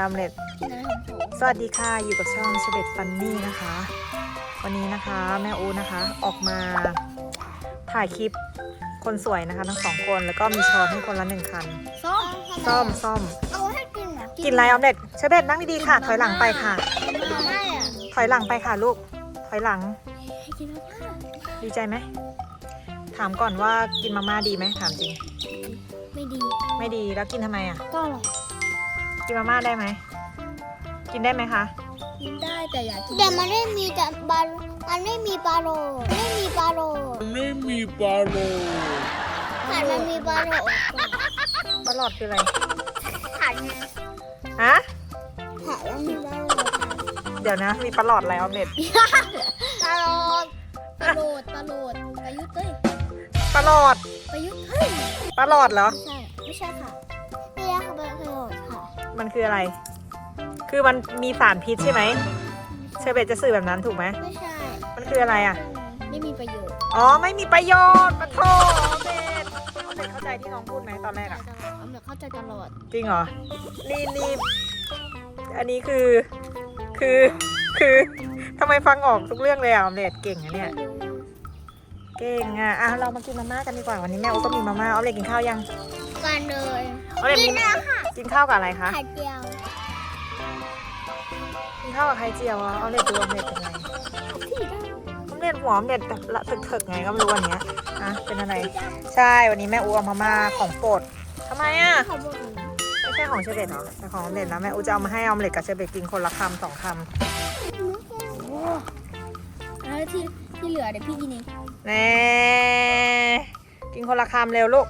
ออมเล็ตกินอะไรของผมสวัสดีค่ะอยู่กับช่องเชเบตฟันนี่นะคะ วันนี้นะคะแม่อูนะคะออกมาถ่ายคลิปคนสวยนะคะทั้งสองคนแล้วก็มีช้อนให้คนละหนึ่งคันส้มซ่อมซ่อมเอาให้กินเหรอกินอะไรออมเล็ตเชเบตนั่งดีๆค่ะ ถอยหลังไปค่ะไม่อะถอยหลังไปค่ะลูก ถอยหลังให้กินแล้วค่ะดีใจไหมถามก่อนว่ากินมาม่าดีไหมถามจริง ไม่ดี ไม่ดีแล้วกินทำไมอะก็อร่อย กินมาม่าได้ไหม กินได้ไหมคะ กินได้แต่อยากกินแต่มันไม่มีแต่บามันไม่มีปลาโรไม่มีปลาโรไม่มีปลาโลขาดมันมีปลาโรปลอดคืออะไรขาดไงฮะขาดมันมีปลาโรเดี๋ยวนะ มีปลอดอะไรออมเล็ตปลาโรปลาโหลดปลาโหลดประยุทธ์เอ้ยปลอดประยุทธ์เฮ้ยปลอดเหรอ ใช่ ไม่ใช่ค่ะ มันคืออะไร คือมันมีสารพิษใช่ไหมเชอร์เบตจะสื่อแบบนั้นถูกไหมไม่ใช่ มันคืออะไรอะ ไม่มีประโยชน์ อ๋อ ไม่มีประโยชน์ปะโถออมเล็ตออมเล็ตเข้าใจที่น้องพูดไหมตอนแรกอะเอาเดี๋ยวเข้าใจตลอด จริงเหรอนี่นี่อันนี้คือ คือ คือทำไมฟังออกทุกเรื่องเลยอะออมเล็ตเก่งอะเนี่ย เก่งอะอะเรามากินมาม่ากันดีกว่าวันนี้แม่โอ๊ตก็มีมาม่าออมเล็ตกินข้าวยัง กันเลยออมเล็ตกิกินนนะค่ะกินข้าวกับอะไรคะไข่เจียวกินข้าวกับไข่เจียวอะออมเล็ตดูออมเล็ตเป็นไงที่ได้ออมเล็ตหัวออมเล็ตแบบละถึกๆไงก็ไม่รู้วันเนี้ยอะเป็นอะไร ใช่วันนี้แม่อูเอามาม่าของโปรดทำไมอะขอบคุณไม่ใช่ของเชอร์เบตเหรอแต่ของออมเล็ตนะแม่อูจะเอามาให้ออมเล็ตกับเชอร์เบตกินคนละคำสองคแล้วที่ที่เหลือเดี๋ยวพี่กินเองำแน่กินคนละคำเร็วลูก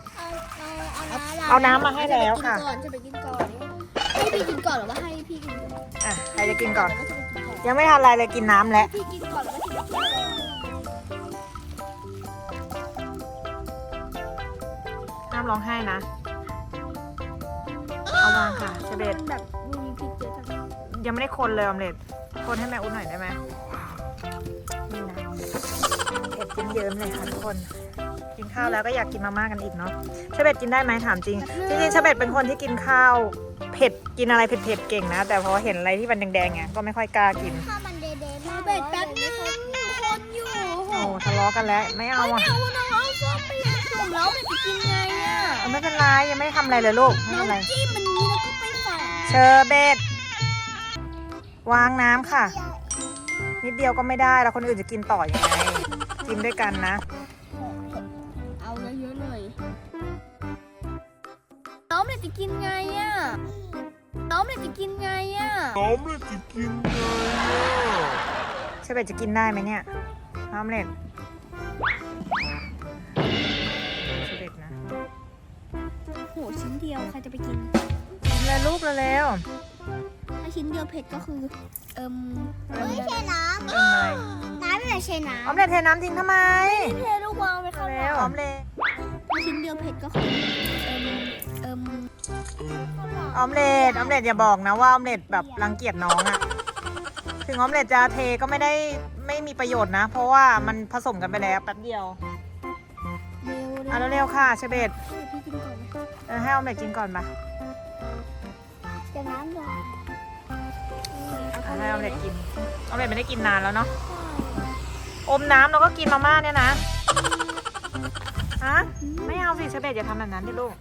เอาเอาน้ำเอาน้ำมาให้แล้วค่ะ จะไปกินก่อนจะไปกินก่อนให้พี่กินก่อนหรือว่าให้พี่กินก่อนอะใครจะกินก่อนก็จะไปกินก่อนยังไม่ทันอะไรเลยกินน้ำแล้ว พี่กินก่อนแล้วก็ถึงจะกินก่อนห้ามร้องไห้นะ เอาวางค่ะเชอร์เบตมันแบบมีพริกเยอะจังยังไม่ได้คนเลยออมเล็ตคนให้แม่อุ้นหน่อยได้ไหมนี่นะเผ็ดเยิ้มๆเลยค่ะทุกคน กินข้าวแล้วก็อยากกินมาม่ากันอีกเนาะเชอร์เบตกินได้ไหมถามจริงจริงๆเชอร์เบตเป็นคนที่กินข้าวเผ็ดกินอะไรเผ็ดๆเก่งนะ แต่พอเห็นอะไรที่มันแดงๆไงก็ไม่ค่อยกล้ากินถ้ามันเดๆมากเบ็ดแป๊บนึงคนอยู่โอ้ทะเลาะกันแล้วไม่เอาอะเอาน้องเอาส้มไปผมแล้วมันจะกินไงอะเอาไม่เป็นไรยังไม่ได้ทำอะไรเลยลูกไม่น้อเป็นไรงจิ้มมันนี้แล้วก็ไปใส่เชอร์เบตวางน้ำค่ะ นิดเดียวก็ไม่ได้แล้วคนอื่นจะกินต่ออยังไงกินด้วยกันนะ น้องมันจะกินไงอะน้องมันจะกินไงอะน้องไม่จะกินไงอะเชอร์เบตจะกินได้ไหมเนี่ยออมเล็ตเชอร์เบตนะโหชิ้นเดียวใครจะไปกิน กินเลยลูกเร็วถ้าชิ้นเดียวเผ็ดก็คือ เอิมไม่ใช่น้ๆเอิ่มอะไรำน้ำไม่ใช่น้ออมเล็ตเทน้ำทิ้งทำไมเทลูกวางไปข้างเร็วออมเล็ตถ้า ชิ้นเดียวเผ็ดก็คือเอิมเอิมออมเล็ตออมเล็ตอย่าบอกนะว่าออมเล็ตแบบรังเกียจน้องอะถึงออมเล็ตจะเทก็ไม่ได้ไม่มีประโยชน์นะ เพราะว่ามันผสมกันไปแล้วแป๊บเดียวเร็วเอาเร็วๆค่ะเชเบตพี่กินก่อนนะเออให้ออมเล็ตกินก่อนปะจะน้ำด้วยเอาให้ออมเล็ตกินออมเล็ตไม่ได้กินนานแล้วเนาะอมน้ำแล้วก็กินมาม่าเนี่ยนะ ฮะไม่เอาสิเชอร์เบตอย่าทำแบบนั้นดิลูก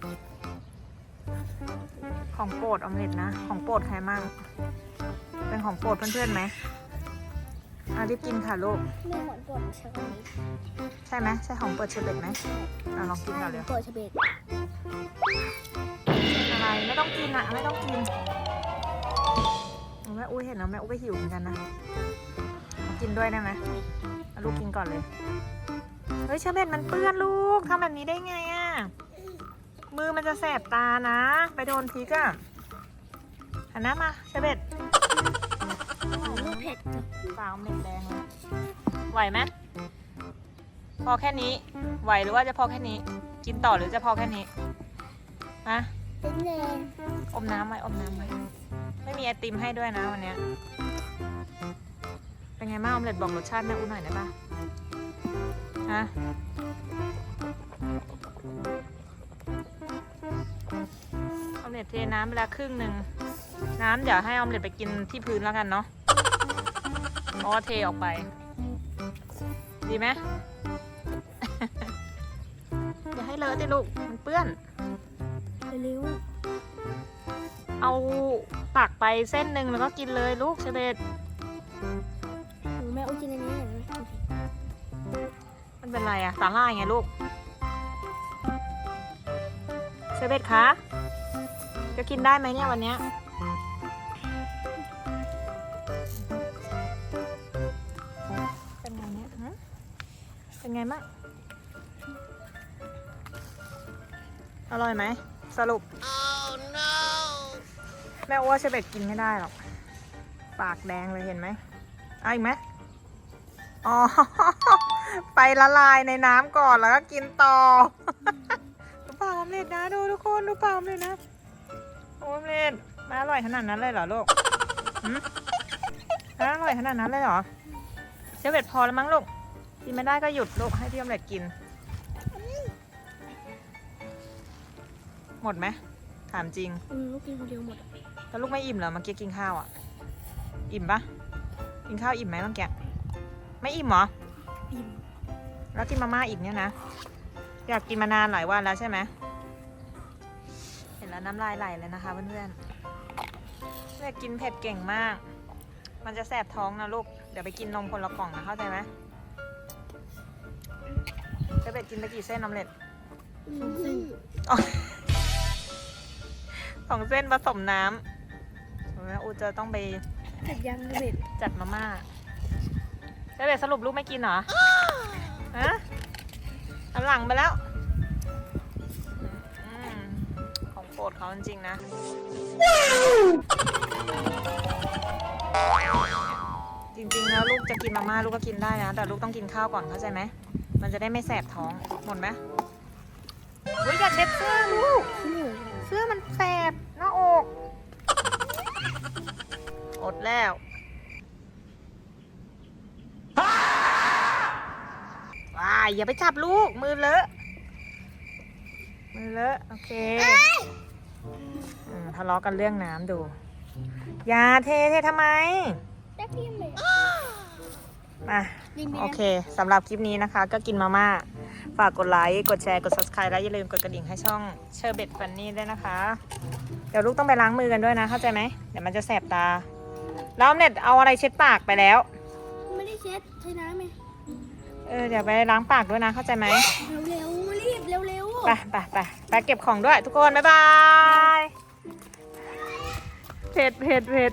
ของโปรดออมเล็ตนะ ของโปรดใครมั่งเป็นของโปรดเพื่อนๆไหมอารีบกินค่ะลูกไม่หวานปวดเชอร์รี่ใช่ไหมใช่ของโปรดเชอร์เบตไหมอะลองกินก่อนเร็วปวดเชอร์เบตอะไรไม่ต้องกินอะไม่ต้องกินแม่อุ้ยเห็นแล้วแม่อุ้ยก็หิวเหมือนกันนะเอากินด้วยได้ไหมเอาลูกกินก่อนเลย เฮ้ยเชอร์เบตมันเปื้อนลูกทำแบบนี้ได้ไงอะ มือมันจะแสบตานะ ไปโดนพริกอะหันหน้ามาเชอร์เบตลูกเผ็ดฟาวเม็ดแดงเลยไหวไหมพอแค่นี้ ไหวหรือว่าจะพอแค่นี้ กินต่อหรือจะพอแค่นี้ฮะเป็นแดงอมน้ำไหมอมน้ำไหมไม่มีไอติมให้ด้วยนะวันเนี้ยเป็นไงบ้างออมเล็ตบอกรสชาติแม่อุ้หน่อยได้ปะ ฮะออมเล็ตเทน้ำไปแล้วครึ่งหนึ่ง น้ำเดี๋ยวให้ออมเล็ตไปกินที่พื้นแล้วกันเนาะเพราะว่าเทออกไป ดีไหม อย่าให้เลอะดิลูก มันเปื้อน เร็วเอาตักไปเส้นหนึ่งแล้วก็กินเลยลูกเชเบ มันเป็นไรอะสาล่ายไงลูกเชเบตคะจะกินได้ไหมเนี่ยวันเนี้ยเป็นไงเนี่ยฮะเป็นไงบ้างอร่อยไหมสรุปแม่อ้วเชเบตกินไม่ได้หรอกปากแดงเลยเห็นไหมเอาอีกไหมอ๋อ ไปละลายในน้ำก่อนแล้วก็กินต่อดูปลาออมเล็ตนะดูทุกคนดูปลาออมเล็ตนะโออมเล็ตมาอร่อยขนาดนั้นเลยเหรอลูกหืมมาอร่อยขนาดนั้นเลยเหรอเชเบตพอแล้วมั้งลูกกินไม่ได้ก็หยุดลูกให้พี่ออมเล็ตกิน หมดไหมถามจริงอืมลูกกินคนเดียวหมดอะแล้วลูกไม่อิ่มเหรอเมื่อกี้กินข้าวอะ อิ่มปะกินข้าวอิ่มไหมเมื่อกี้ไม่อิ่มเหรอ อิ่ม แล้วกินมาม่าอีกเนี่ยนะ อยากกินมานานหลายวันแล้วใช่ไหม เห็นแล้วน้ำลายไหลเลยนะคะเพื่อนๆเนี่ยกินเผ็ดเก่งมาก มันจะแสบท้องนะลูก เดี๋ยวไปกินนมคนละกล่องนะเข้าใจไหมเจะเป็ดกินไปกี่เส้นออมเล็ตสองเส้นสองเส้นผสมน้ำแม่อูจะต้องไปเสร็จยังเบ็ดจัดมาม่าแล้วเดี๋ยวสรุปลูกไม่กินเหรอ ฮะอันหลังไปแล้วอมของโปรดเขาจริงๆนะ จริงๆแล้วลูกจะกินมาม่าลูกก็กินได้นะ แต่ลูกต้องกินข้าวก่อนเข้าใจไหม มันจะได้ไม่แสบท้อง หมดไหมเฮ้ยอย่าเช็ดเสื้อลูก เสื้อมันแสบหน้าอก อดแล้ว ว้าย อย่าไปจับลูก มือเลอะ มือเลอะ โอเคอืมทะเลาะกันเรื่องน้ำดู อย่าเทเททำไม ได้พิมพ์เลยมาดินไปโอเคสำหรับคลิปนี้นะคะ ก็กินมาม่า ฝากกดไลค์ กดแชร์ กด subscribe และอย่าลืมกดกระดิ่งให้ช่องเชอร์เบตฟันนี่ด้วยนะคะ เดี๋ยวลูกต้องไปล้างมือกันด้วยนะ เข้าใจไหม เดี๋ยวมันจะแสบตา แล้วเน็ตเอาอะไรเช็ดปากไปแล้ว ไม่ได้เช็ดใช้น้ำไหม เออเดี๋ยวไปล้างปากด้วยนะเข้าใจไหมเร็วๆรีบเร็วๆไปไปไปไปเก็บของด้วยทุกคน บ๊ายบายเผ็ดเผ็ดเผ็ด